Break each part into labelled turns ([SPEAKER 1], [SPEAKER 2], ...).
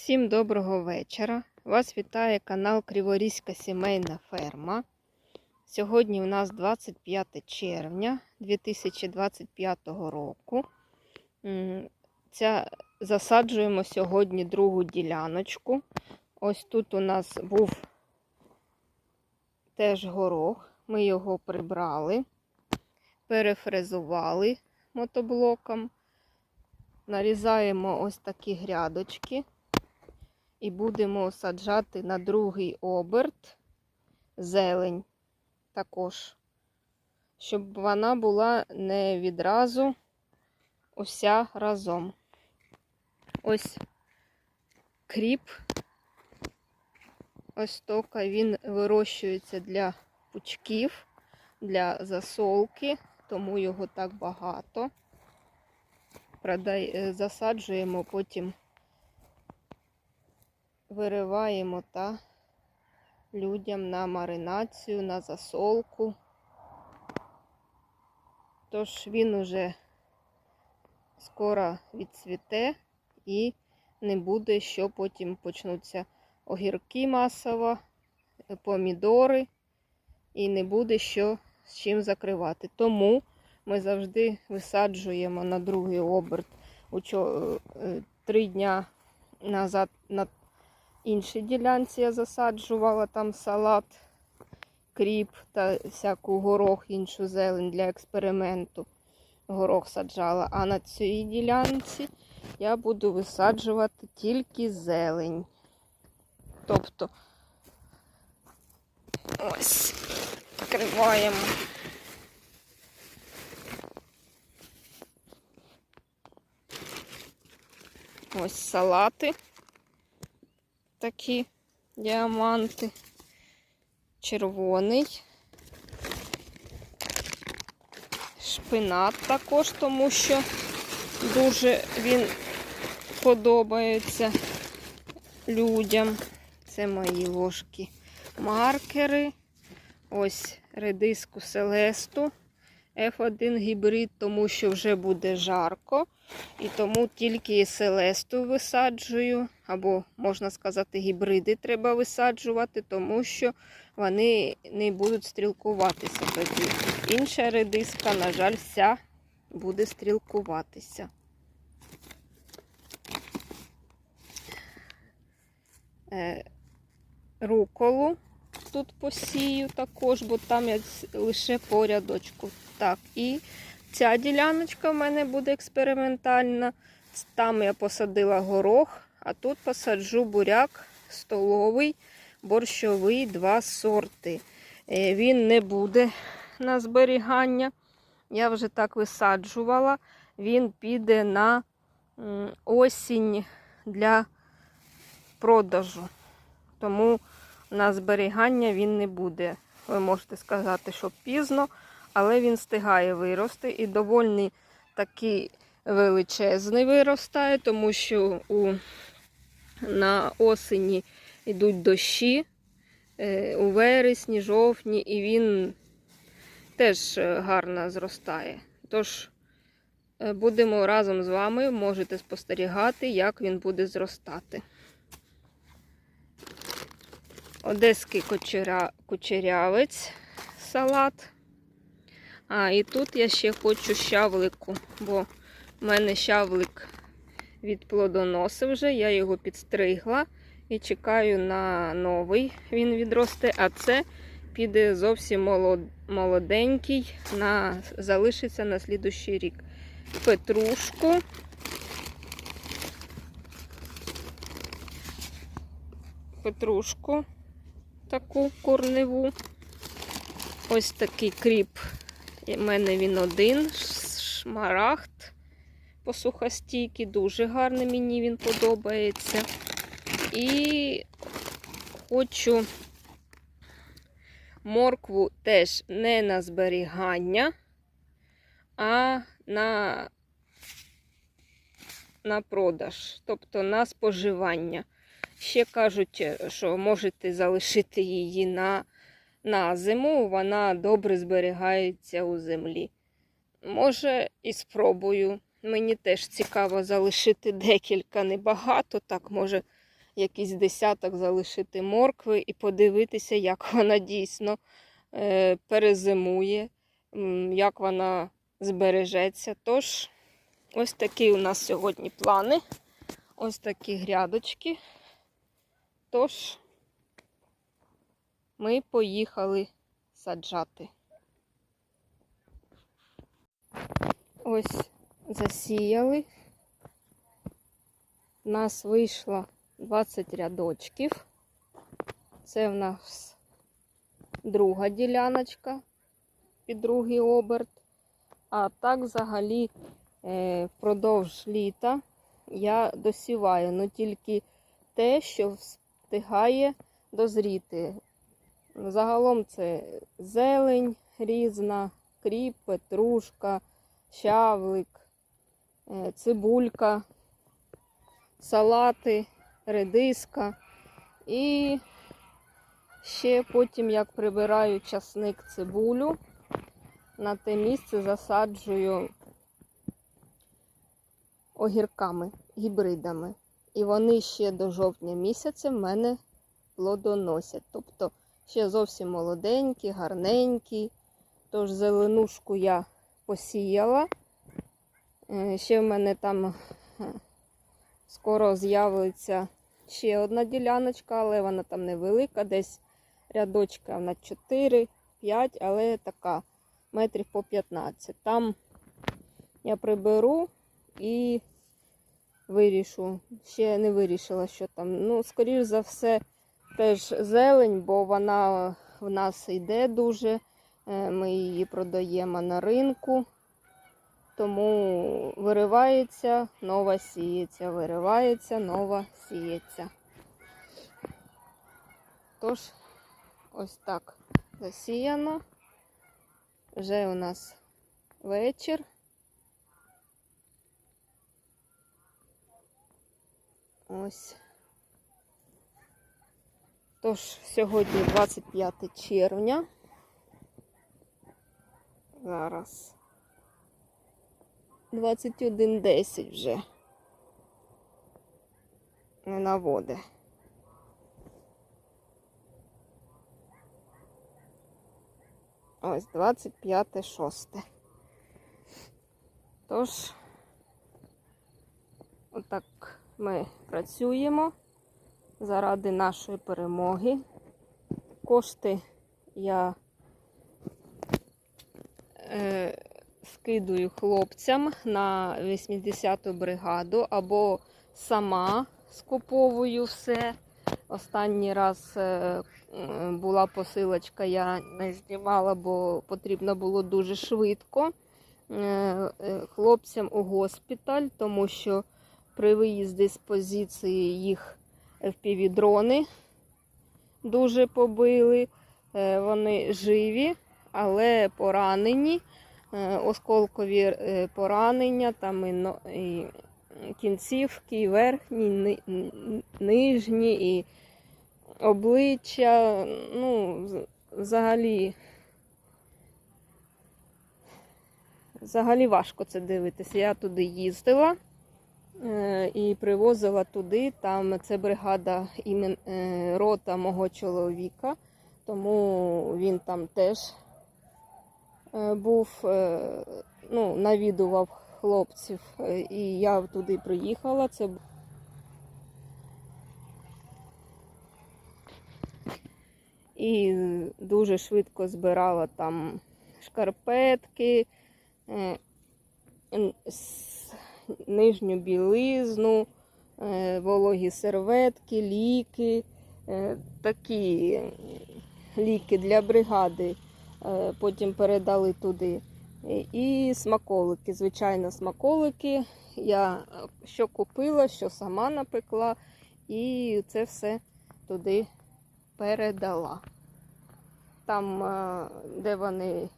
[SPEAKER 1] Всім доброго вечора. Вас вітає канал Криворізька сімейна ферма. Сьогодні у нас 25 червня 2025 року. Ця, засаджуємо сьогодні другу діляночку. Ось тут у нас був теж горох. Ми його прибрали, перефрезували мотоблоком. Нарізаємо ось такі грядочки і будемо саджати на другий оберт зелень також, щоб вона була не відразу уся разом. Ось кріп, ось тока, він вирощується для пучків, для засолки, тому його так багато. Е, засаджуємо, потім вириваємо та людям на маринацію, на засолку. Тож він уже скоро відцвіте і не буде, що потім почнуться огірки масово, помідори, і не буде що з чим закривати. Тому ми завжди висаджуємо на другий оберт. Е, Три дня назад на іншій ділянці я засаджувала там салат, кріп та всяку горох, іншу зелень для експерименту. Горох саджала. А на цій ділянці я буду висаджувати тільки зелень. Тобто ось відкриваємо. Ось салати такі діаманти. Червоний. Шпинат також, тому що дуже він подобається людям. Це мої ложки маркери. Ось редиску селесту. F1 гібрид, тому що вже буде жарко. І тому тільки селесту висаджую, або, можна сказати, гібриди треба висаджувати, тому що вони не будуть стрілкуватися тоді. Інша редиска, на жаль, вся буде стрілкуватися. Е, Руколу тут посію також, бо там я лише по рядочку. Так, і Ця діляночка в мене буде експериментальна. Там я посадила горох, а тут посаджу буряк столовий, борщовий, два сорти. Е, Він не буде на зберігання. Я вже так висаджувала. Він піде на осінь для продажу. Тому на зберігання він не буде. Ви можете сказати, що пізно але він встигає вирости і доволі такий величезний виростає, тому що у, на осені йдуть дощі е, у вересні, жовтні, і він теж е, гарно зростає. Тож, е, будемо разом з вами, можете спостерігати, як він буде зростати. Одеський кучеря... кучерявець салат. А, і тут я ще хочу щавлику, бо в мене щавлик відплодоносив вже, я його підстригла і чекаю на новий, він відросте, а це піде зовсім молоденький, на, залишиться на слідущий рік. Петрушку. Петрушку таку корневу. Ось такий кріп у мене він один, шмарагд посухостійкий, дуже гарний, мені він подобається. І хочу моркву теж не на зберігання, а на на продаж, тобто на споживання. Ще кажуть, що можете залишити її на на зиму вона добре зберігається у землі. Може, і спробую. Мені теж цікаво залишити декілька, небагато, так, може, якийсь десяток залишити моркви і подивитися, як вона дійсно е, перезимує, як вона збережеться. Тож, ось такі у нас сьогодні плани. Ось такі грядочки. Тож, ми поїхали саджати. Ось засіяли. У нас вийшло 20 рядочків. Це в нас друга діляночка під другий оберт. А так взагалі е, впродовж літа я досіваю, ну тільки те, що встигає дозріти. Загалом це зелень різна, кріп, петрушка, щавлик, е, цибулька, салати, редиска. І ще потім, як прибираю часник цибулю, на те місце засаджую огірками, гібридами. І вони ще до жовтня місяця в мене плодоносять. Тобто ще зовсім молоденькі, гарненькі. Тож зеленушку я посіяла. Е, Ще в мене там е, скоро з'явиться ще одна діляночка, але вона там невелика, десь рядочка на 4-5, але така метрів по 15. Там я приберу і вирішу. Ще не вирішила, що там. Ну, скоріш за все, теж зелень, бо вона в нас йде дуже. Е, Ми її продаємо на ринку. Тому виривається, нова сіється, виривається, нова сіється. Тож, ось так засіяно. Вже у нас вечір. Ось. Тож, сьогодні 25 червня. Зараз. 21.10 вже. Не наводи. Ось 25 шосте. Тож, отак ми працюємо заради нашої перемоги. Кошти я е, скидую хлопцям на 80-ту бригаду або сама скуповую все. Останній раз е, була посилочка, я не знімала, бо потрібно було дуже швидко е, е, хлопцям у госпіталь, тому що при виїзді з позиції їх FPV-дрони дуже побили. Е, Вони живі, але поранені. Е, Осколкові е, поранення, там і, кінцівки, і верхні, і нижні, і обличчя. Ну, взагалі. Взагалі важко це дивитися. Я туди їздила і привозила туди. Там це бригада імен, е, рота мого чоловіка, тому він там теж е, був, е, ну, навідував хлопців, е, і я туди приїхала. Це і дуже швидко збирала там шкарпетки, е, нижню білизну, е, вологі серветки, ліки, е, такі ліки для бригади. е, Потім передали туди. І- смаколики, звичайно, смаколики. Я що купила, що сама напекла, і це все туди передала. Там, де вони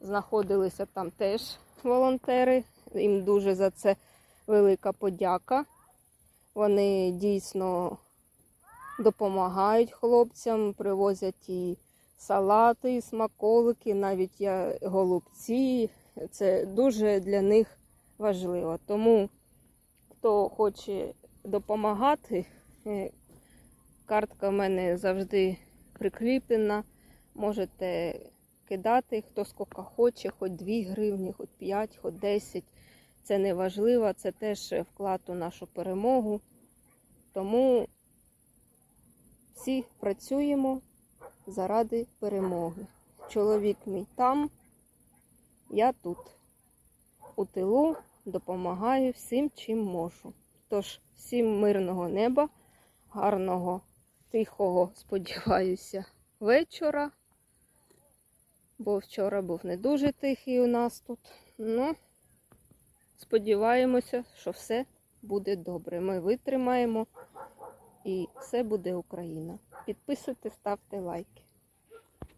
[SPEAKER 1] знаходилися, там теж волонтери. Їм дуже за це велика подяка. Вони дійсно допомагають хлопцям, привозять і салати, і смаколики, навіть я голубці. Це дуже для них важливо. Тому хто хоче допомагати, Е, Картка в мене завжди прикріплена. Можете кидати, хто скільки хоче, хоч 2 гривні, хоч 5, хоч 10. Це не важливо, це теж вклад у нашу перемогу. Тому всі працюємо заради перемоги. Чоловік мій там, я тут. У тилу допомагаю всім, чим можу. Тож, всім мирного неба, гарного, тихого, сподіваюся, вечора. Бо вчора був не дуже тихий у нас тут. Ну, сподіваємося, що все буде добре. Ми витримаємо і все буде Україна. Підписуйте, ставте лайки.